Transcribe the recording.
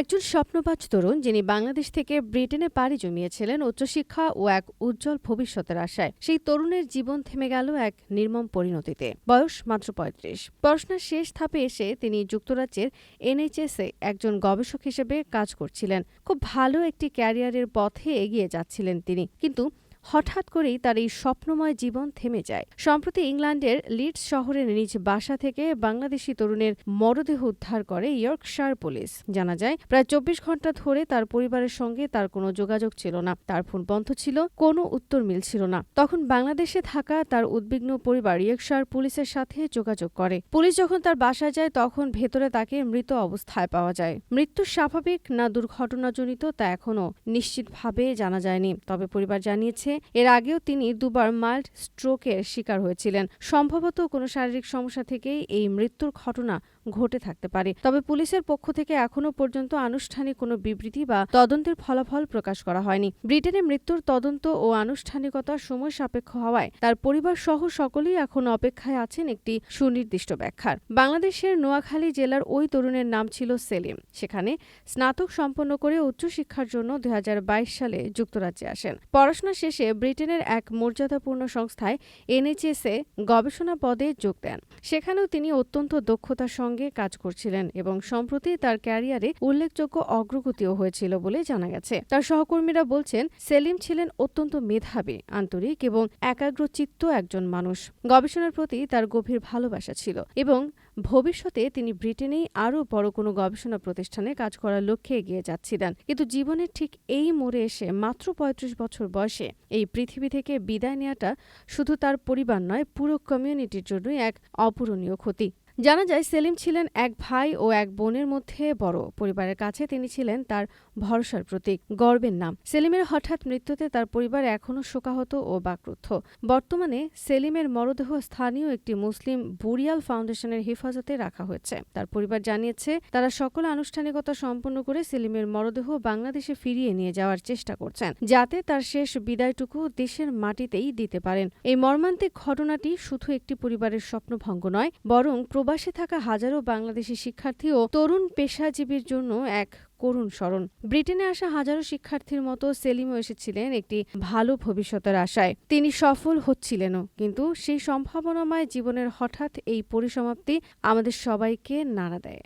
একজন স্বপ্নবাজ তরুণ যিনি বাংলাদেশ থেকে ব্রিটেনে পাড়ি জমিয়েছিলেন উচ্চশিক্ষা ও এক উজ্জ্বল ভবিষ্যতের আশায়। সেই তরুণের জীবন থেমে গেল এক নির্মম পরিণতিতে। বয়স মাত্র পঁয়ত্রিশ। পড়াশোনার শেষ ধাপে এসে তিনি যুক্তরাজ্যের এনএইচএসে একজন গবেষক হিসেবে কাজ করছিলেন। খুব ভালো একটি ক্যারিয়ারের পথে এগিয়ে যাচ্ছিলেন তিনি। কিন্তু হঠাৎ করেই তার এই স্বপ্নময় জীবন থেমে যায়। সম্প্রতি ইংল্যান্ডের লিডস শহরের নিজ বাসা থেকে বাংলাদেশি তরুণের মরদেহ উদ্ধার করে ইয়র্কশায়ার পুলিশ। জানা যায়, প্রায় চব্বিশ ঘণ্টা ধরে তার পরিবারের সঙ্গে তার কোনো যোগাযোগ ছিল না। তার ফোন বন্ধ ছিল, কোনো উত্তর মিলছিল না। তখন বাংলাদেশে থাকা তার উদ্বিগ্ন পরিবার ইয়র্কশায়ার পুলিশের সাথে যোগাযোগ করে। পুলিশ যখন তার বাসায় যায়, তখন ভেতরে তাকে মৃত অবস্থায় পাওয়া যায়। মৃত্যু স্বাভাবিক না দুর্ঘটনাজনিত তা এখনও নিশ্চিতভাবে জানা যায়নি। তবে পরিবার জানিয়েছে এর আগেও তিনি দুবার মাইল্ড স্ট্রোকের শিকার হয়েছিলেন। সম্ভবত কোনো শারীরিক সমস্যা থেকেই এই মৃত্যুর ঘটনা ঘটে থাকতে পারে। তবে পুলিশের পক্ষ থেকে এখনও পর্যন্ত আনুষ্ঠানিক কোনো বিবৃতি বা তদন্তের ফলাফল প্রকাশ করা হয়নি। ব্রিটেনে মৃত্যুর তদন্ত ও আনুষ্ঠানিকতা সময় সাপেক্ষ হওয়ায় তার পরিবার সহ সকলেই এখন অপেক্ষায় আছেন একটি সুনির্দিষ্ট ব্যাখ্যার। বাংলাদেশের নোয়াখালী জেলার ওই তরুণের নাম ছিল সেলিম। সেখানে স্নাতক সম্পন্ন করে উচ্চশিক্ষার জন্য দু হাজার বাইশ সালে যুক্তরাজ্যে আসেন। পড়াশোনা শেষে ব্রিটেনের এক মর্যাদাপূর্ণ সংস্থায় এনএইচএসে গবেষণা পদে যোগ দেন। সেখানেও তিনি অত্যন্ত দক্ষতার সঙ্গে কাজ করছিলেন এবং সম্প্রতি তার ক্যারিয়ারে উল্লেখযোগ্য অগ্রগতিও হয়েছিল বলে জানা গেছে। তার সহকর্মীরা বলছেন, সেলিম ছিলেন অত্যন্ত মেধাবী, আন্তরিক এবং একাগ্রচিত্ত একজন মানুষ। গবেষণার প্রতি তার গভীর ভালোবাসা ছিল এবং ভবিষ্যতে তিনি ব্রিটেনেই আরও বড় কোনো গবেষণা প্রতিষ্ঠানে কাজ করার লক্ষ্যে এগিয়ে যাচ্ছিলেন। কিন্তু জীবনের ঠিক এই মোড়ে এসে মাত্র পঁয়ত্রিশ বছর বয়সে এই পৃথিবী থেকে বিদায় নেওয়াটা শুধু তার পরিবার নয়, পুরো কমিউনিটির জন্যই এক অপূরণীয় ক্ষতি। জানা যায়, সেলিম ছিলেন এক ভাই ও এক বোনের মধ্যে বড়। পরিবারের কাছে তিনি ছিলেন তার ভরসার প্রতীক, গর্বের নাম। সেলিমের হঠাৎ মৃত্যুতে তার পরিবার এখনও শোকাহত ও বাকরুদ্ধ। বর্তমানে সেলিমের মরদেহ স্থানীয় একটি মুসলিম বুরিয়াল ফাউন্ডেশনের হেফাজতে রাখা হয়েছে। তার পরিবার জানিয়েছে, তারা সকল আনুষ্ঠানিকতা সম্পন্ন করে সেলিমের মরদেহ বাংলাদেশে ফিরিয়ে নিয়ে যাওয়ার চেষ্টা করছেন, যাতে তার শেষ বিদায়টুকু দেশের মাটিতেই দিতে পারেন। এই মর্মান্তিক ঘটনাটি শুধু একটি পরিবারের স্বপ্নভঙ্গ নয়, বরং প্রবাসে থাকা হাজারো বাংলাদেশি শিক্ষার্থী ও তরুণ পেশাজীবীর জন্য এক করুণ স্মরণ। ব্রিটেনে আসা হাজারো শিক্ষার্থীর মতো সেলিমও এসেছিলেন একটি ভালো ভবিষ্যতের আশায়। তিনি সফল হচ্ছিলেনও, কিন্তু সেই সম্ভাবনাময় জীবনের হঠাৎ এই পরিসমাপ্তি আমাদের সবাইকে নাড়া দেয়।